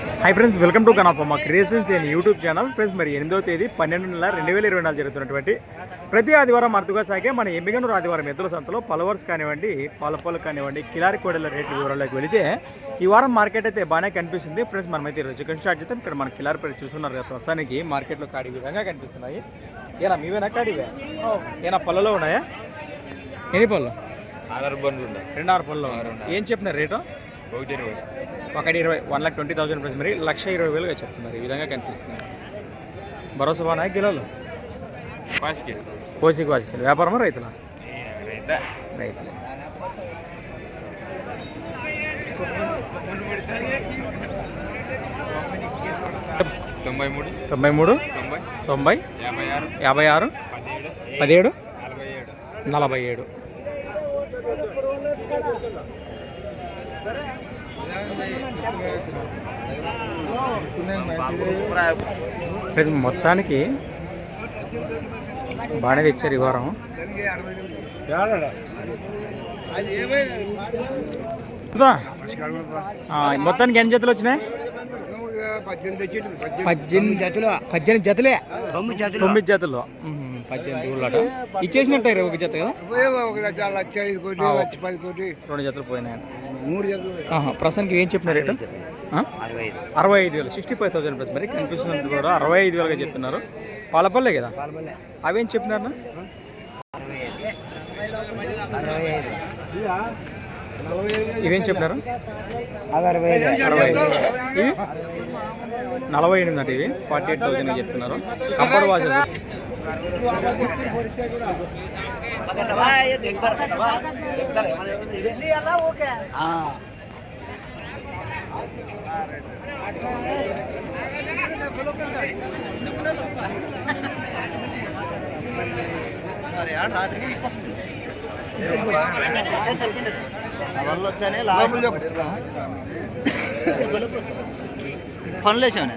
High friends welcome to కనాఫ్ మా creations and YouTube channel friends మరి ఎనిమిదో తేదీ పన్నెండు నెల రెండు వేల ఇరవై నాలుగు జరుగుతున్నటువంటి ప్రతి ఆదివారం అరుదుగా సాగే మన ఎంబిగనూరు ఆదివారం ఎద్దుల సంతలో పలవర్స్ కానివ్వండి పాలపాలు కానివ్వండి కిలారి కోడల రేట్ల వివరాల్లోకి వెళితే ఈ వారం మార్కెట్ అయితే బాగానే కనిపిస్తుంది. ఫ్రెండ్స్ మనమైతే ఈరోజు చికెన్ స్టార్ట్ చేద్దాం. ఇక్కడ మన కిలారి పేరు చూస్తున్నారు కదా ప్రస్తుతానికి. మార్కెట్లో కాడి విధంగా కనిపిస్తున్నాయి. ఏనా మీవేనా కాడివే? ఏనా పళ్ళలో ఉన్నాయా? ఎన్ని పళ్ళు? బండ్లు ఉన్నాయి. రెండు ఆరు పళ్ళు. ఏం చెప్పినారు రేటు? ఒకటి ఇరవై. ఒకటి ఇరవై one lakh twenty thousand rupees మరి లక్ష ఇరవై వేలుగా చెప్తున్నారు. ఈ విధంగా కనిపిస్తుంది. భరోసా బాగున్నాయి కిలోలు? పాస్కి కోసికి వాసిస్తారు వ్యాపారమా రైతుల? రైతా. రైతులే. తొంభై మూడు. తొంభై మూడు? తొంభై. తొంభై? యాభై ఆరు. యాభై ఆరు? పదిహేడు. నలభై ఏడు. ఫ్రెండ్స్ మొత్తానికి బాగానే తెచ్చారు ఈ వారం. మొత్తానికి ఎన్ని జతలు వచ్చినాయి? పద్దెనిమిది జతలు పద్దెనిమిది జతలే. తొమ్మిది జతలు. మ్మ్. పద్దెనిమిది ఊళ్ళట ఇచ్చేసినట్టు ఒక జత కదా? లక్ష ఐదు కోటి ఆ, లక్ష పది కోటి రెండు జతలు పోయినాయి. మూడు జతలు ఆహా, ప్రస్తుతానికి ఏం చెప్పిన రేటు? అరవై ఐదు. వేలు సిక్స్టీ ఫైవ్ థౌసండ్ ప్లస్ మరి కనిపిస్తున్నది కూడా అరవై ఐదు వేలుగా చెప్తున్నారు. పాలపల్లే కదా? అవేం చెప్పినారు? ఇవేం చెప్పినారు? ఇవి? నలభై ఎనిమిది అంటే ఇవి. ఫార్టీ ఎయిట్ థౌసండ్ చెప్తున్నారు. పనులేసాను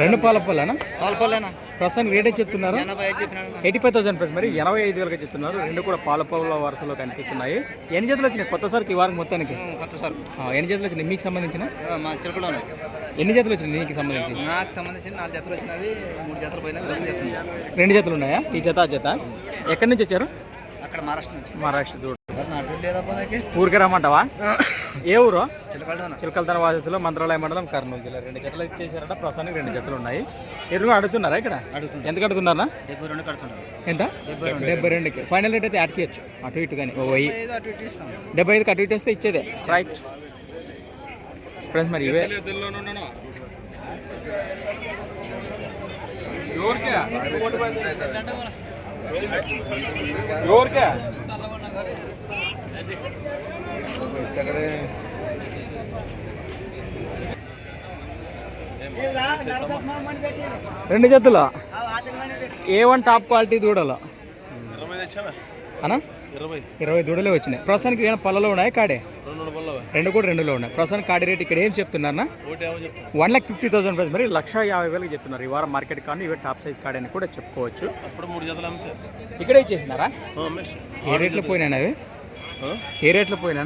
రెండు పాలపల్లేనా? పాల్పల్లేనా? ప్రస్తుతానికి రేటే చెప్తున్నారు? ఎయిటీ ఫైవ్ థౌసండ్ ప్లస్ మరి. ఎనభై ఐదు వేలుగా చెప్తున్నారు. రెండు కూడా పాలపల్ల వరుసలో కనిపిస్తున్నాయి. ఎన్ని జతలు వచ్చినాయి కొత్త సరుకు ఈ వారం మొత్తానికి? కొత్త సరుకు. ఎన్ని జతలు వచ్చినాయి? మీకు సంబంధించిన? ఎన్ని జతలు వచ్చినాయి నీకు సంబంధించి నాకు సంబంధించిన నాలుగు జతలు వచ్చినవి మూడు జతలు పోయినవి రెండు జతలు ఉన్నాయి. ఈ జత ఆ జత? ఎక్కడి నుంచి వచ్చారు? అక్కడ మహారాష్ట్ర నుంచి. మహారాష్ట్ర ఊరికి రమ్మంటావా? ఏ ఊరు? చిలకలతన వాసస్సులో మంత్రాలయ మండలం కర్నూలు జిల్లా. రెండు జతలు ఇచ్చేసారట ప్రస్తుతానికి రెండు జతలు ఉన్నాయి. ఎరుగు అడుగుతున్నారా ఇక్కడ? ఎంత అడుగుతున్నారా డెబ్బై రెండు కడుతున్నారు. ఎంత? డెబ్బై రెండు. డెబ్బై రెండుకి. ఫైనల్ రేట్ అయితే అడికేయచ్చు అటు ఇటు కానీ. ఓ వెయ్యి ఐదు అటు ఇటు ఇస్తాం. డెబ్బై ఐదుకి అటు ఇటు వస్తే ఇచ్చేదే. రైట్ ఫ్రెండ్స్ మరి ఇవే. రెండు జతలు? ఏ వన్ టాప్ క్వాలిటీ దూడలు? అనా? ఇరవై. దూడలే వచ్చినాయి. ప్రస్తుతానికి ఏమైనా పళ్ళలో ఉన్నాయి కాడే? రెండు కూడా రెండులో ఉన్నాయి. ప్రస్తుతానికి కాడి రేట్ ఇక్కడ ఏం చెప్తున్నారన్నా? One lakh fifty thousand price. మరి లక్ష యాభై వేలకు చెప్తున్నారు. ఈ వారం మార్కెట్ కానీ ఇవే టాప్ సైజ్ కాడని కూడా చెప్పుకోవచ్చు. ఇక్కడే ఇచ్చేసినారా అమ్మేసి ఏ రేట్లో పోయినా అవి? ఏ రేట్లో పోయినా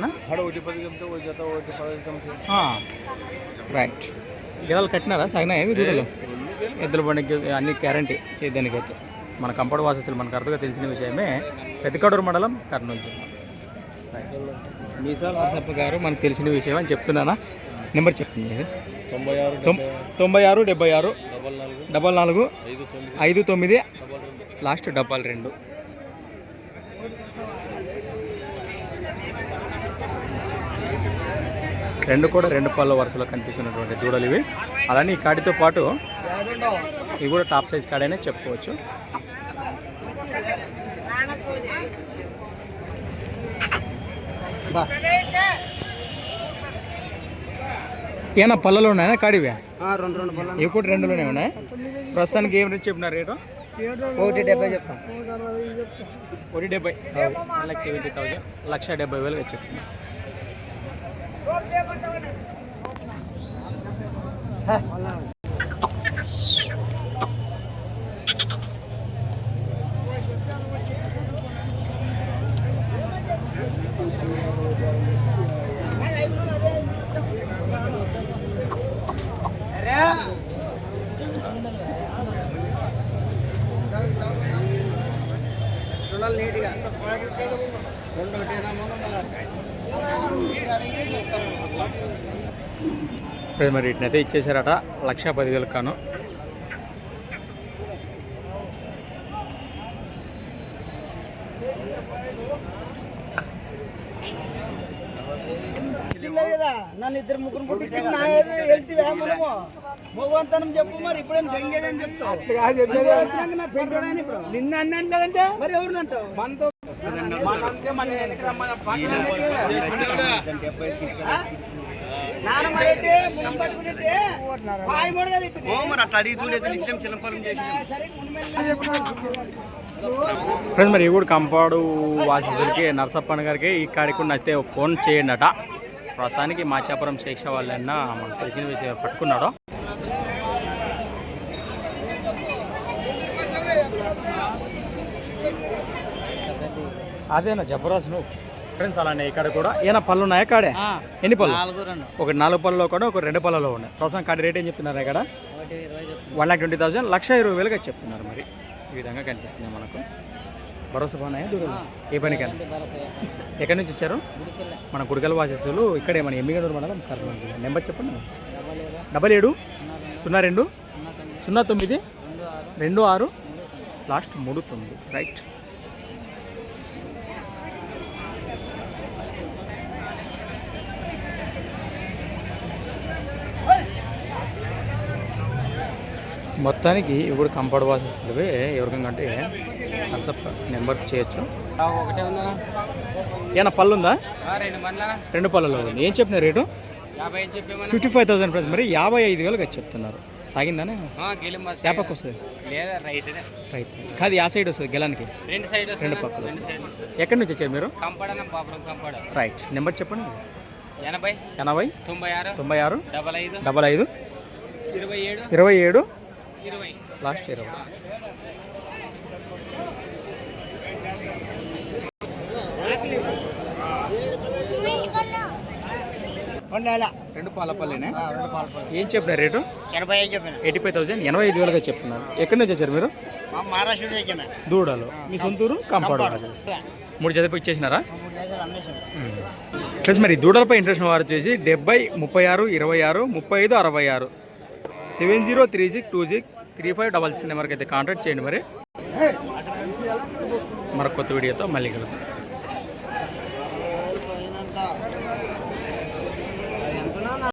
రైట్ గిరాలు కట్టినారా? సగనా ఏమి దూడలు ఎద్దుల బండికి అన్ని గ్యారంటీ చేయడానికైతే. మన కంపౌండ్ వాసస్సులు మనకు అర్థంగా తెలిసిన విషయమే. పెద్దకడూరు మండలం కర్నూలు జిల్లా. మీసాల నరసప్ప గారు మనకు తెలిసిన విషయం అని చెప్తున్నానా? నెంబర్ చెప్పండి. తొంభై ఆరు తొంభై ఆరు డెబ్బై ఆరు. డబల్ నాలుగు. డబల్ నాలుగు. ఐదు తొమ్మిది. లాస్ట్ డబ్బాలు రెండు. రెండు కూడా రెండు పళ్ళ వరుసలో కనిపిస్తున్నటువంటి దూడలు ఇవి. అలానే ఈ కాడితో పాటు ఇవి కూడా టాప్ సైజ్ కాడనే చెప్పుకోవచ్చు. ఏనా పళ్ళలో ఉన్నాయా కాడివే రెండు రెండు కూడా రెండులోనే ఉన్నాయి ప్రస్తుతానికి ఏం రేట్ చెప్పినారు రేటు ఒకటి డెబ్బై చెప్తాం ఒకటి డెబ్బై లక్ష సెవెంటీ థౌసండ్ లక్ష డెబ్బై వేలు చెప్తున్నా ఇప్పుడు మరి వీటినైతే ఇచ్చేసారట లక్ష పదివేలకు కాను. కదా? నన్ను ఇద్దరు ముగ్గురు పుట్టించి నా ఏదో వెళ్తే మనము. భగవంతనం చెప్పు మరి ఇప్పుడేం దెంగేదని చెప్తావు. నా పెంటోడని ఇప్పుడు? నిన్న అన్నాను కదంటే? మరి ఎవరు అంటావు? మనతో ఫ్రెండ్స్ మరి ఈ కూడా కంపాడు వాసిసులకి నరసప్పన్న గారికి ఈ కాడికి కూడా అయితే ఫోన్ చేయండి అట ప్రస్తుతానికి మాచాపురం శేష వాళ్ళన్నా మనకు తెలిసిన విషయం పట్టుకున్నాడు. అదేనా జబరాస్ నువ్వు? ఫ్రెండ్స్ అలానే ఇక్కడ కూడా ఏమైనా పళ్ళు ఉన్నాయా కాడే? ఎన్ని పళ్ళు? ఒక నాలుగు పళ్ళలో కూడా ఒక రెండు పళ్ళలో ఉన్నాయి. ప్రస్తుతం కాడి రేట్ ఏం చెప్తున్నారు ఇక్కడ? వన్ లాక్ ట్వంటీ థౌసండ్ లక్ష ఇరవై వేలుగా చెప్తున్నారు మరి. ఈ విధంగా కనిపిస్తుంది మనకు. భరోసా బాగున్నాయా దూడలు? ఏ పనికైనా ఎక్కడి నుంచి వచ్చారు? మన గుడికల్ వాసస్సులు ఇక్కడే మన ఎమ్మిగనూరు మండలం కర్నూలు జిల్లా. నెంబర్ చెప్పండి డబల్ ఏడు. సున్నా రెండు. సున్నా తొమ్మిది. రెండు ఆరు. లాస్ట్ మూడు తొమ్మిది. రైట్. మొత్తానికి ఇప్పుడు కంపౌండ్ వాసెస్లు ఎవరికైనా అంటే వాట్సాప్ నెంబర్ చేయొచ్చు. ఒకటే ఉందా ఏమన్నా పళ్ళు ఉందా? రెండు పళ్ళలో ఉంది. ఏం చెప్పిన rate? Fifty five thousand friends మరి యాభై ఐదు వేలుగా చెప్తున్నారు. సాగిందానే? చేపకు వస్తుంది రైట్ కాదు ఆ సైడ్ వస్తుంది గెలానికి. రెండు సైడ్ రెండు పక్కలు ఎక్కడి నుంచి వచ్చారు మీరు? రైట్. నెంబర్ చెప్పండి. ఎనభై. ఎనభై. తొంభై ఆరు. తొంభై ఆరు. డబల్ ఐదు. డబల్ ఐదు. ఇరవై ఏడు. ఇరవై ఏడు. లాస్ట్ ఇరవై. రెండు పాలపల్లినే ఏం చెప్పినారు రేటు? ఎనభై ఐదు చెప్పిన. ఎయిటీ ఫైవ్ థౌసండ్ ఎనభై ఐదు వేలుగా చెప్తున్నారు. ఎక్కడి నుంచి వచ్చారు మీరు? మా మహారాష్ట్ర దూడలు. మీ సొంతూరు? కంపౌండ్ మూడు చదివి ఇచ్చేసినారా? ఫ్రెండ్స్ మరి దూడలపై ఇంట్రెస్ట్ వారు వచ్చేసి డెబ్బై ముప్పై ఆరు ఇరవై ఆరు ముప్పై ఐదు అరవై ఆరు. Seven zero three six two six three five double six నెంబర్కి అయితే కాంటాక్ట్ చేయండి మరి. మరొక కొత్త వీడియోతో మళ్ళీ కలుద్దాం.